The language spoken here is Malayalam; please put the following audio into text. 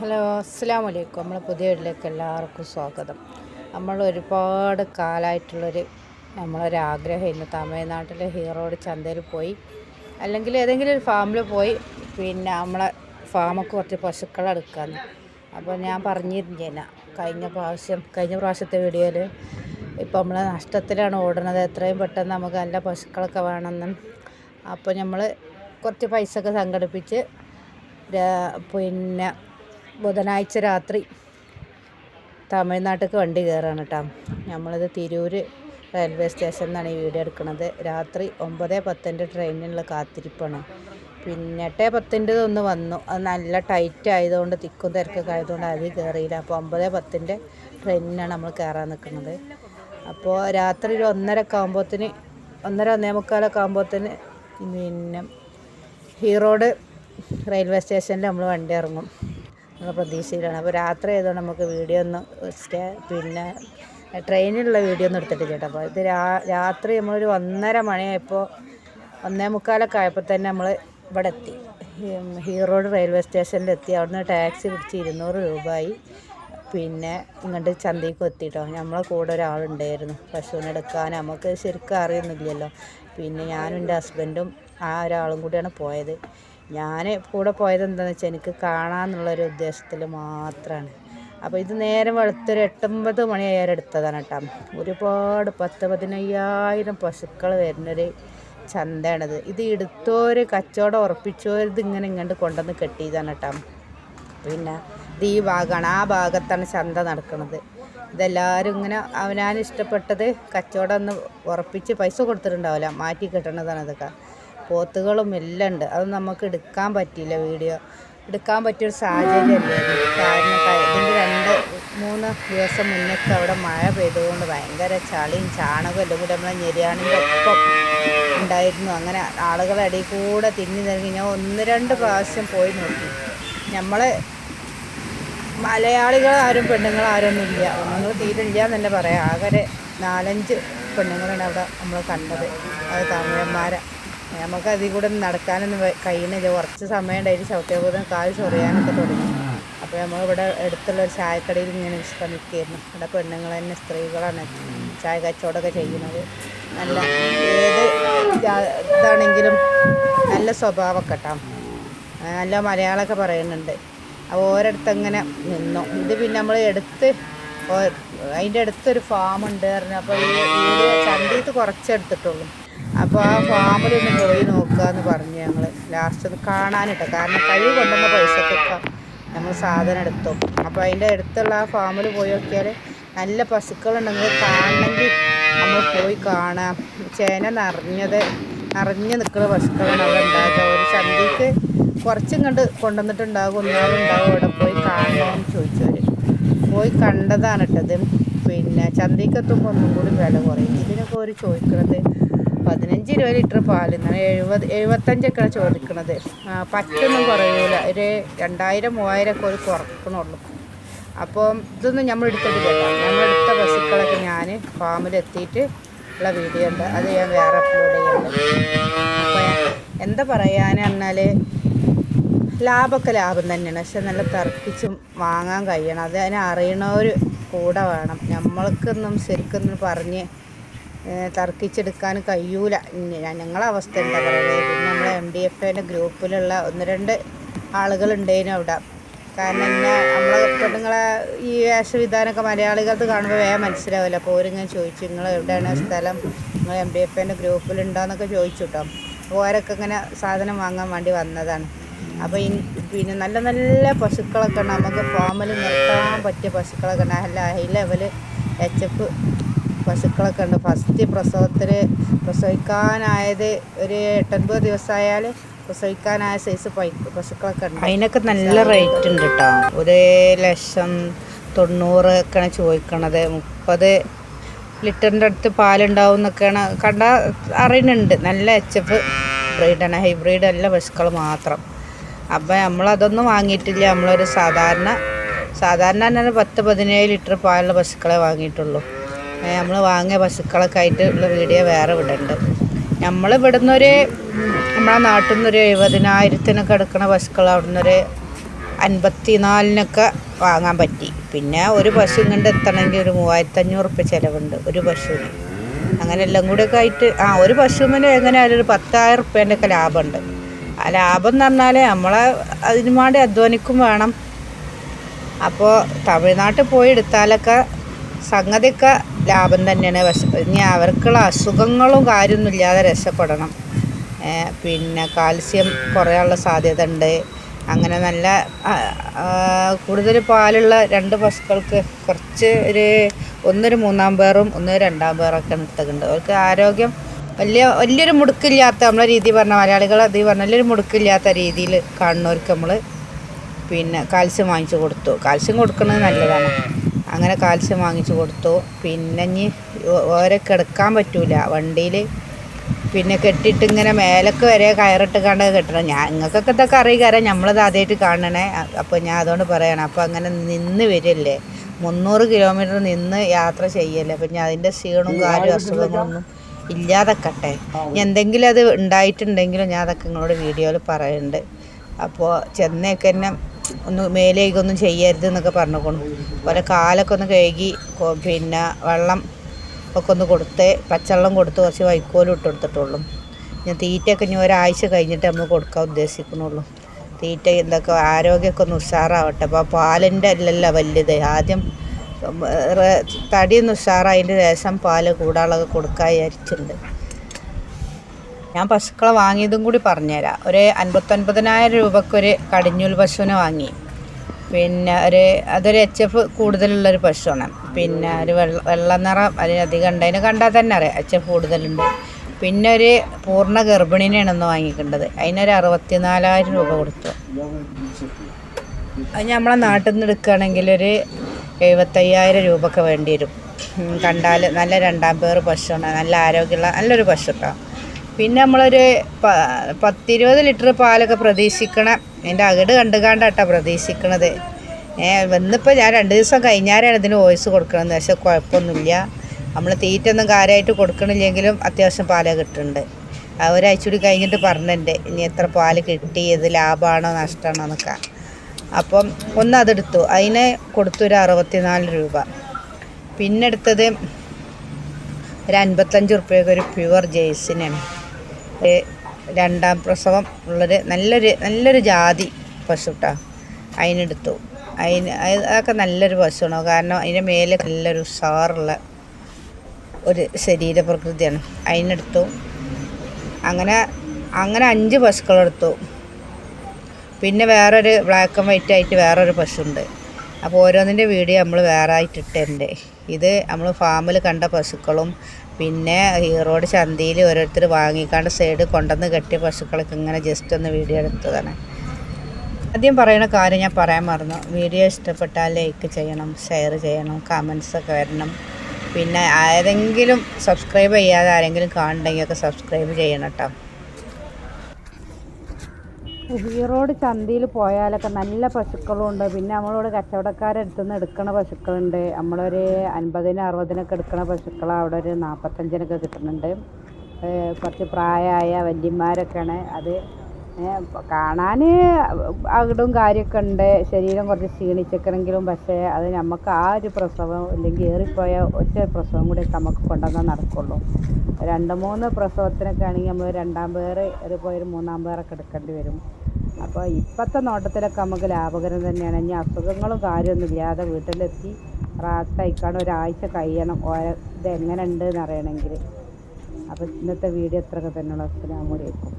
ഹലോ അസ്സാം വലൈക്കും നമ്മൾ പുതിയ വീട്ടിലേക്ക് എല്ലാവർക്കും സ്വാഗതം. നമ്മൾ ഒരുപാട് കാലമായിട്ടുള്ളൊരു നമ്മളൊരാഗ്രഹമായിരുന്നു തമിഴ്നാട്ടിലെ ഹീറോഡ് ചന്തയിൽ പോയി അല്ലെങ്കിൽ ഏതെങ്കിലും ഒരു ഫാമിൽ പോയി പിന്നെ നമ്മളെ ഫാമൊക്കെ കുറച്ച് പശുക്കളെ എടുക്കാമെന്ന് അപ്പോൾ ഞാൻ പറഞ്ഞിരുന്നേന കഴിഞ്ഞ പ്രാവശ്യം കഴിഞ്ഞ പ്രാവശ്യത്തെ വീഡിയോയിൽ ഇപ്പോൾ നമ്മൾ നഷ്ടത്തിലാണ് ഓടുന്നത് എത്രയും പെട്ടെന്ന് നമുക്ക് നല്ല പശുക്കളൊക്കെ വേണമെന്നും. അപ്പോൾ നമ്മൾ കുറച്ച് പൈസ ഒക്കെ സംഘടിപ്പിച്ച് പിന്നെ ബുധനാഴ്ച രാത്രി തമിഴ്നാട്ടിലേക്ക് വണ്ടി കയറാണ് കേട്ടോ. നമ്മളിത് തിരൂർ റെയിൽവേ സ്റ്റേഷനിൽ നിന്നാണ് ഈ വീഡിയോ എടുക്കുന്നത് രാത്രി ഒമ്പത് പത്തിന്റെ ട്രെയിനിനുള്ള കാത്തിരിപ്പാണ്. പിന്നെ എട്ടേ പത്തിന്റെ ഒന്ന് വന്നു. അത് നല്ല ടൈറ്റ് ആയതുകൊണ്ട് തിക്കും തിരക്കൊക്കെ ആയതുകൊണ്ട് അതിൽ കയറിയില്ല. അപ്പോൾ ഒമ്പത് പത്തിന്റെ ട്രെയിനിനാണ് നമ്മൾ കയറാൻ നിൽക്കുന്നത്. അപ്പോൾ രാത്രി ഒരു ഒന്നരക്കെ ആകുമ്പോഴത്തിന് ഒന്നര ഒന്നേ മുക്കാലൊക്കെ ആകുമ്പോഴത്തിന് പിന്നെ ഹീറോഡ് റെയിൽവേ സ്റ്റേഷനിൽ നമ്മൾ വണ്ടി ഇറങ്ങും. നമ്മൾ പ്രതീക്ഷയിലാണ്. അപ്പോൾ രാത്രി ആയതുകൊണ്ട് നമുക്ക് വീഡിയോ ഒന്ന് സ്റ്റേ പിന്നെ ട്രെയിനിലുള്ള വീഡിയോ ഒന്നും എടുത്തിട്ടില്ല കേട്ടോ. അപ്പോൾ ഇത് രാ രാത്രി നമ്മളൊരു ഒന്നര മണിയായപ്പോൾ ഒന്നേ മുക്കാലൊക്കെ ആയപ്പോൾ തന്നെ നമ്മൾ ഇവിടെ എത്തി ഹീറോഡ് റെയിൽവേ സ്റ്റേഷനിലെത്തി. അവിടുന്ന് ടാക്സി പിടിച്ച് ഇരുന്നൂറ് രൂപയായി പിന്നെ ഇങ്ങോട്ട് ചന്തയ്ക്ക് എത്തിയിട്ടോ നമ്മളെ കൂടെ ഒരാളുണ്ടായിരുന്നു. പശുവിനെടുക്കാൻ നമുക്ക് ശരിക്കും അറിയുന്നില്ലല്ലോ പിന്നെ ഞാനും എന്റെ ഹസ്ബൻഡും ആ ഒരാളും കൂടിയാണ് പോയത്. ഞാൻ കൂടെ പോയത് എന്താണെന്ന് വെച്ചാൽ എനിക്ക് കാണാമെന്നുള്ളൊരു ഉദ്ദേശത്തിൽ മാത്രമാണ് അപ്പോൾ ഇത് നേരം വെളുത്തൊരു എട്ടൊമ്പത് മണിയായാലും എടുത്തതാണ് കേട്ടോ. ഒരുപാട് പത്ത് പതിനയ്യായിരം പശുക്കൾ വരുന്നൊരു ചന്തയാണിത്. ഇത് എടുത്തോര് കച്ചവടം ഉറപ്പിച്ചോര് ഇത് ഇങ്ങനെ ഇങ്ങോട്ട് കൊണ്ടുവന്ന് കെട്ടിയതാണ് കേട്ടോ. പിന്നെ ഇത് ഈ ഭാഗമാണ് ആ ഭാഗത്താണ് ചന്ത നടക്കുന്നത് ഇതെല്ലാവരും ഇങ്ങനെ അവനാൻ ഇഷ്ടപ്പെട്ടത് കച്ചവടം ഒന്ന് ഉറപ്പിച്ച് പൈസ കൊടുത്തിട്ടുണ്ടാവില്ല. മാറ്റി കിട്ടണതാണ് ഇതൊക്കെ പോത്തുകളും എല്ലാം ഉണ്ട്. അത് നമുക്ക് എടുക്കാൻ പറ്റിയില്ല വീഡിയോ. എടുക്കാൻ പറ്റിയൊരു സാഹചര്യമല്ലേ. കാരണം ഇതിന്റെ രണ്ട് മൂന്ന് ദിവസം മുന്നൊക്കെ അവിടെ മഴ പെയ്തുകൊണ്ട് ഭയങ്കര ചളിയും ചാണകവും എല്ലാം കൂടി നമ്മളെ ഞെരിയാണിന്റെ ഒപ്പം ഉണ്ടായിരുന്നു. അങ്ങനെ ആളുകളെ അടിയിൽ കൂടെ തിന്നി നിറങ്ങി ഞാൻ ഒന്ന് രണ്ട് പ്രാവശ്യം പോയി നോക്കി. നമ്മളെ മലയാളികൾ ആരും പെണ്ണുങ്ങൾ ആരൊന്നും ഇല്ല. ഒന്നും തീരില്ല എന്ന് തന്നെ പറയാം. ആകെ നാലഞ്ച് പെണ്ണുങ്ങളാണ് അവിടെ നമ്മൾ കണ്ടത്. അത് തമിഴന്മാരെ. നമുക്ക് അതിൽ കൂടെ നടക്കാനൊന്നും കഴിയുന്നില്ല കുറച്ച് സമയം ഉണ്ടായിട്ട് ചവിട്ടിയപ്പോൾ കാൽ ചൊറിയാനൊക്കെ തുടങ്ങി. അപ്പോൾ നമ്മൾ ഇവിടെ അടുത്തുള്ള ഒരു ചായക്കടയിൽ ഇങ്ങനെ വിശ്രമിക്കുകയായിരുന്നു ഇവിടെ പെണ്ണുങ്ങൾ തന്നെ സ്ത്രീകളാണ് ചായ കച്ചവടമൊക്കെ ചെയ്യുന്നത്. നല്ല ഏത് ഇതാണെങ്കിലും നല്ല സ്വഭാവമൊക്കെ കേട്ടോ. നല്ല മലയാളമൊക്കെ പറയുന്നുണ്ട്. അപ്പോൾ ഓരോരുത്തർ അങ്ങനെ നിന്നു. ഇത് പിന്നെ നമ്മൾ എടുത്ത് അതിന്റെ അടുത്തൊരു ഫാം ഉണ്ട് പറഞ്ഞു. അപ്പോൾ ഈ ചന്തയത്ത് കുറച്ചെടുത്തിട്ടുള്ളൂ. അപ്പോൾ ആ ഫാമിലൊന്ന് പോയി നോക്കുക എന്ന് പറഞ്ഞ് ഞങ്ങൾ ലാസ്റ്റ് ഒന്ന് കാണാനിട്ടോ. കാരണം കൈ കൊണ്ടുവന്ന പൈസക്കൊക്കെ നമ്മൾ സാധനം എടുത്തു. അപ്പോൾ അതിന്റെ അടുത്തുള്ള ആ ഫാമിൽ പോയി നോക്കിയാൽ നല്ല പശുക്കളുണ്ടെങ്കിൽ കാണണമെങ്കിൽ നമ്മൾ പോയി കാണാം. ചേന നിറഞ്ഞത് നിറഞ്ഞ് നിൽക്കുന്ന പശുക്കളാണ് അവിടെ ഉണ്ടാകുക ഒരു ചന്തിക്ക് കുറച്ചും കണ്ട് കൊണ്ടുവന്നിട്ടുണ്ടാകും ഒന്നാളും ഉണ്ടാകും അവിടെ പോയി കാണണമെന്ന് ചോദിച്ചവർ പോയി കണ്ടതാണ് ഇട്ടത് പിന്നെ ചന്തയ്ക്ക് എത്തുമ്പോൾ ഒന്നും കൂടി വില കുറയും. ഇതിനൊക്കെ ഒരു ചോദിക്കുന്നത് പതിനഞ്ച് രൂപ ലിറ്റർ പാൽ എന്നാണ് എഴുപത് എഴുപത്തഞ്ചൊക്കെയാണ് ചോദിക്കണത്. ആ, പറ്റൊന്നും കുറയൂല. ഒരു രണ്ടായിരം മൂവായിരം ഒക്കെ ഒരു കുറക്കണുള്ളൂ. അപ്പം ഇതൊന്നും നമ്മൾ എടുത്തിട്ട് കേട്ടോ. നമ്മളെടുത്ത പശുക്കളൊക്കെ ഞാൻ ഫാമിലെത്തിയിട്ട് ഉള്ള വീഡിയോ ഉണ്ട്. അത് ഞാൻ വേറെ അപ്ലോഡ് ചെയ്യുന്നുണ്ട്. അപ്പോൾ എന്താ പറയാന്ന് പറഞ്ഞാൽ ലാഭമൊക്കെ ലാഭം തന്നെയാണ്. പക്ഷെ നല്ല തർക്കിച്ചും വാങ്ങാൻ കഴിയണം. അത് അതിനെ അറിയണവർ കൂടെ വേണം. നമ്മൾക്കൊന്നും ശരിക്കൊന്നും പറഞ്ഞ് തർക്കിച്ചെടുക്കാൻ കഴിയൂല. ഞങ്ങളെ അവസ്ഥ എന്താ പറയുക? നമ്മളെ എം ഡി എഫ് എന്റെ ഗ്രൂപ്പിലുള്ള ഒന്ന് രണ്ട് ആളുകളുണ്ടേനും അവിടെ. കാരണം ഇന്നെ നമ്മളെ പെണ്ണുങ്ങളെ ഈ വേഷവിധാനമൊക്കെ മലയാളികൾക്ക് കാണുമ്പോൾ വേഗം മനസ്സിലാവില്ല. അപ്പോൾ ഓരിങ്ങനെ ചോദിച്ചു നിങ്ങൾ എവിടെയാണ് സ്ഥലം? നിങ്ങൾ എം ഡി എഫ് എന്റെ ഗ്രൂപ്പിലുണ്ടോയെന്നൊക്കെ ചോദിച്ചു കേട്ടോ അപ്പോൾ ഓരൊക്കെ ഇങ്ങനെ സാധനം വാങ്ങാൻ വേണ്ടി വന്നതാണ്. അപ്പോൾ ഇനി പിന്നെ നല്ല നല്ല പശുക്കളൊക്കെ ഉണ്ട്. നമുക്ക് ഫാമിൽ നിർത്താൻ പറ്റിയ പശുക്കളൊക്കെ ഉണ്ട്. നല്ല ഹൈ ലെവൽ എച്ച് എഫ് പശുക്കളൊക്കെ ഉണ്ട്. ഫസ്റ്റ് പ്രസവത്തിൽ പ്രസവിക്കാനായത് ഒരു എട്ടൊൻപത് ദിവസമായാൽ പ്രസവിക്കാനായ സൈസ് പശുക്കളൊക്കെ ഉണ്ട്. അതിനൊക്കെ നല്ല റേറ്റ് ഉണ്ട് കേട്ടോ ഒരു ലക്ഷം തൊണ്ണൂറ് ഒക്കെയാണ് ചോദിക്കണത്. മുപ്പത് ലിറ്ററിന്റെ അടുത്ത് പാലുണ്ടാവും എന്നൊക്കെയാണ് കണ്ട അറിയുന്നുണ്ട്. നല്ല എച്ച് എഫ് ബ്രീഡാണ് ഹൈബ്രീഡ് അല്ല പശുക്കൾ മാത്രം. അപ്പം നമ്മളതൊന്നും വാങ്ങിയിട്ടില്ല. നമ്മളൊരു സാധാരണ സാധാരണ തന്നെ പത്ത് പതിനേഴ് ലിറ്റർ പാലുള്ള പശുക്കളെ വാങ്ങിയിട്ടുള്ളൂ. നമ്മൾ വാങ്ങിയ പശുക്കളൊക്കെ ആയിട്ട് ഉള്ള വീഡിയോ വേറെ വിടുന്നുണ്ട് നമ്മൾ ഇവിടുന്ന് ഒരു നമ്മളെ നാട്ടിൽ നിന്നൊരു എഴുപതിനായിരത്തിനൊക്കെ എടുക്കുന്ന പശുക്കൾ അവിടെ നിന്നൊരു അൻപത്തിനാലിനൊക്കെ വാങ്ങാൻ പറ്റി. പിന്നെ ഒരു പശു ഇങ്ങോട്ട് എത്തണമെങ്കിൽ ഒരു മൂവായിരത്തഞ്ഞൂറ് റുപ്യ ചിലവുണ്ട് ഒരു പശുവിന്. അങ്ങനെ എല്ലാം കൂടെയൊക്കെ ആയിട്ട് ആ ഒരു പശുവിന് എങ്ങനെയായാലും ഒരു പത്തായിരം റുപ്യേന്റെ ഒക്കെ ലാഭമുണ്ട്. ആ ലാഭം എന്ന് പറഞ്ഞാൽ നമ്മളെ അതിനു വേണ്ടി അധ്വാനിക്കും വേണം. അപ്പോൾ തമിഴ്നാട്ടിൽ പോയി എടുത്താലൊക്കെ സംഗതിയൊക്കെ ലാഭം തന്നെയാണ്. പക്ഷെ ഇനി അവർക്കുള്ള അസുഖങ്ങളും കാര്യമൊന്നും ഇല്ലാതെ രക്ഷപ്പെടണം. പിന്നെ കാൽസ്യം കുറയാനുള്ള സാധ്യത ഉണ്ട്. അങ്ങനെ നല്ല കൂടുതൽ പാലുള്ള രണ്ട് പശുക്കൾക്ക് കുറച്ച് ഒരു ഒന്നൊരു മൂന്നാം പേറും ഒന്നൊരു രണ്ടാം പേറൊക്കെ എടുത്തിട്ടുണ്ട് അവർക്ക് ആരോഗ്യം വലിയ വലിയൊരു മുടുക്കില്ലാത്ത നമ്മളെ രീതി പറഞ്ഞ മലയാളികൾ അത് പറഞ്ഞ വലിയൊരു മുടുക്കില്ലാത്ത രീതിയിൽ കാണുന്നവർക്ക് നമ്മൾ പിന്നെ കാൽസ്യം വാങ്ങിച്ചു കൊടുത്തു. കാൽസ്യം കൊടുക്കുന്നത് നല്ലതാണ്. അങ്ങനെ കാൽസ്യം വാങ്ങിച്ചു കൊടുത്തു. പിന്നെ ഇനി ഓരെ കിടക്കാൻ പറ്റൂല. വണ്ടിയിൽ പിന്നെ കെട്ടിട്ട് ഇങ്ങനെ മേലൊക്കെ വരെ കയറിട്ട് കണ്ട് കെട്ടണം. ഞാൻ നിങ്ങൾക്കൊക്കെ ഇതൊക്കെ അറിയിക്കാരം. നമ്മളത് ആദ്യമായിട്ട് കാണണേ. അപ്പോൾ ഞാൻ അതുകൊണ്ട് പറയണം. അപ്പോൾ അങ്ങനെ നിന്ന് വരില്ലേ. മുന്നൂറ് കിലോമീറ്റർ നിന്ന് യാത്ര ചെയ്യല്ലേ. അപ്പം ഞാൻ അതിന്റെ ക്ഷീണവും കാര്യവും അസുഖങ്ങളൊന്നും ഇല്ലാതെക്കട്ടെ. എന്തെങ്കിലും അത് ഉണ്ടായിട്ടുണ്ടെങ്കിലും ഞാൻ അതൊക്കെ നിങ്ങളോട് വീഡിയോയിൽ പറയുന്നുണ്ട് അപ്പോൾ ചെന്നേക്കന്നെ ഒന്ന് മേലേക്കൊന്നും ചെയ്യരുത് എന്നൊക്കെ പറഞ്ഞുകൊണ്ടു. അതുപോലെ കാലൊക്കെ ഒന്ന് കഴുകി പിന്നെ വെള്ളം ഒക്കെ ഒന്ന് കൊടുത്ത് പച്ചവെള്ളം കൊടുത്ത് കുറച്ച് വൈക്കോലും ഇട്ട് കൊടുത്തിട്ടുള്ളൂ. ഞാൻ തീറ്റയൊക്കെ ഇനി ഒരാഴ്ച കഴിഞ്ഞിട്ട് നമ്മൾ കൊടുക്കാൻ ഉദ്ദേശിക്കുന്നുള്ളൂ. തീറ്റ എന്തൊക്കെ ആരോഗ്യമൊക്കെ ഒന്ന് ഉഷാറാവട്ടെ. അപ്പോൾ പാലിന്റെ അല്ലല്ല വലുത്. ആദ്യം തടിയൊന്ന് ഉഷാറായതിന്റെ ശേഷം പാൽ കൂടാളൊക്കെ കൊടുക്കാൻ വിചാരിച്ചിട്ടുണ്ട്. ഞാൻ പശുക്കളെ വാങ്ങിയതും കൂടി പറഞ്ഞുതരാം. ഒരു അൻപത്തൊൻപതിനായിരം രൂപക്കൊരു കടിഞ്ഞൂൽ പശുവിനെ വാങ്ങി. പിന്നെ ഒരു അതൊരു എച്ച് എഫ് കൂടുതലുള്ളൊരു പശുവാണ്. പിന്നെ ഒരു വെള്ള വെള്ള നിറം അതിനധികം ഉണ്ട് അതിനെ കണ്ടാൽ തന്നെ അറിയാം. എച്ച് എഫ് കൂടുതലുണ്ട്. പിന്നെ ഒരു പൂർണ ഗർഭിണിനെയാണ് ഒന്ന് വാങ്ങിക്കേണ്ടത്. അതിനൊരു അറുപത്തിനാലായിരം രൂപ കൊടുത്തു. അത് നമ്മളെ നാട്ടിൽ നിന്ന് എടുക്കുകയാണെങ്കിൽ ഒരു എഴുപത്തയ്യായിരം രൂപ ഒക്കെ വേണ്ടി വരും. കണ്ടാൽ നല്ല രണ്ടാം പേർ പശുവാണ്. നല്ല ആരോഗ്യമുള്ള നല്ലൊരു പശു കേട്ടോ പിന്നെ നമ്മളൊരു പത്തിരുപത് ലിറ്റർ പാലൊക്കെ പ്രതീക്ഷിക്കണം. എന്റെ അകട് കണ്ടുകാണ്ടാട്ടോ പ്രതീക്ഷിക്കണത്. വന്നിപ്പോൾ ഞാൻ രണ്ട് ദിവസം കഴിഞ്ഞാലാണ് ഇതിന് വോയിസ് കൊടുക്കണമെന്ന് പക്ഷെ കുഴപ്പമൊന്നുമില്ല. നമ്മൾ തീറ്റൊന്നും കാര്യമായിട്ട് കൊടുക്കണില്ലെങ്കിലും അത്യാവശ്യം പാലൊക്കെ കിട്ടുന്നുണ്ട്. ഒരാഴ്ച കഴിഞ്ഞിട്ട് പറഞ്ഞിട്ടുണ്ട്. ഇനി എത്ര പാൽ കിട്ടി ഇത് ലാഭമാണോ നഷ്ടമാണോ എന്നൊക്കെ. അപ്പം ഒന്ന് അതെടുത്തു. അതിന് കൊടുത്തു ഒരു അറുപത്തിനാല് രൂപ. പിന്നെ എടുത്തത് ഒരു അൻപത്തഞ്ച് റുപ്യക്ക് ഒരു പ്യുവർ ജേഴ്സിനാണ് രണ്ടാം പ്രസവം ഉള്ളൊരു നല്ലൊരു നല്ലൊരു ജാതി പശു കേട്ടോ അതിനെടുത്തു അതിന് അതൊക്കെ നല്ലൊരു പശുവാണ്. കാരണം അതിന്റെ മേലെ നല്ലൊരു ഉഷാറുള്ള ഒരു ശരീരപ്രകൃതിയാണ്. അതിനെടുത്തു അങ്ങനെ അങ്ങനെ അഞ്ച് പശുക്കളെടുത്തു. പിന്നെ വേറൊരു ബ്ലാക്ക് ആൻഡ് വൈറ്റ് ആയിട്ട് വേറൊരു പശുണ്ട്. അപ്പോൾ ഓരോന്നിന്റെ വീഡിയോ നമ്മൾ വേറെ ആയിട്ട് ഇട്ടുണ്ട്. ഇത് നമ്മൾ ഫാമിൽ കണ്ട പശുക്കളും പിന്നെ ഈ റോഡ് ചന്തയിൽ ഓരോരുത്തർ വാങ്ങിക്കാണ്ട് സൈഡ് കൊണ്ടുവന്ന് കെട്ടിയ പശുക്കളൊക്കെ ഇങ്ങനെ ജസ്റ്റ് ഒന്ന് വീഡിയോ എടുത്തതാണ്. ആദ്യം പറയുന്ന കാര്യം ഞാൻ പറയാൻ മറന്നു. വീഡിയോ ഇഷ്ടപ്പെട്ടാൽ ലൈക്ക് ചെയ്യണം ഷെയർ ചെയ്യണം കമൻസൊക്കെ വരണം. പിന്നെ ആരെങ്കിലും സബ്സ്ക്രൈബ് ചെയ്യാതെ ആരെങ്കിലും കാണുന്നുണ്ടെങ്കിൽ ഒക്കെ സബ്സ്ക്രൈബ് ചെയ്യണം കേട്ടോ ഈറോഡ് ചന്തയിൽ പോയാലൊക്കെ നല്ല പശുക്കളും ഉണ്ട് പിന്നെ നമ്മളോട് കച്ചവടക്കാരുടെ അടുത്ത് നിന്ന് എടുക്കണ പശുക്കളുണ്ട്. നമ്മളൊരു അൻപതിന് അറുപതിനൊക്കെ എടുക്കണ പശുക്കൾ അവിടെ ഒരു നാൽപ്പത്തഞ്ചിനൊക്കെ കിട്ടുന്നുണ്ട്. കുറച്ച് പ്രായമായ വല്യന്മാരൊക്കെയാണ്. അത് കാണാൻ അകിടും കാര്യമൊക്കെ ഉണ്ട് ശരീരം കുറച്ച് ക്ഷീണിച്ചേക്കണെങ്കിലും പക്ഷേ അത് നമുക്ക് ആ ഒരു പ്രസവം അല്ലെങ്കിൽ ഏറിപ്പോയ ഒറ്റ പ്രസവം കൂടി നമുക്ക് കൊണ്ടുവന്നാൽ നടക്കുള്ളൂ. രണ്ട് മൂന്ന് പ്രസവത്തിനൊക്കെ ആണെങ്കിൽ നമ്മൾ രണ്ടാം പേർ ഏറിപ്പോയൊരു മൂന്നാം പേരൊക്കെ എടുക്കേണ്ടി വരും. അപ്പോൾ ഇപ്പോഴത്തെ നോട്ടത്തിലൊക്കെ നമുക്ക് ലാഭകരം തന്നെയാണ്. ഇനി അസുഖങ്ങളും കാര്യമൊന്നും ഇല്ലാതെ വീട്ടിലെത്തി റാത്തായിക്കാണ്. ഒരാഴ്ച കഴിയണം. ഓരോ ഇത് എങ്ങനെ ഉണ്ട് എന്ന് അറിയണമെങ്കിൽ. അപ്പോൾ ഇന്നത്തെ വീഡിയോ ഇത്രയൊക്കെ തന്നെയുള്ള അസ്സലാമു അലൈക്കും.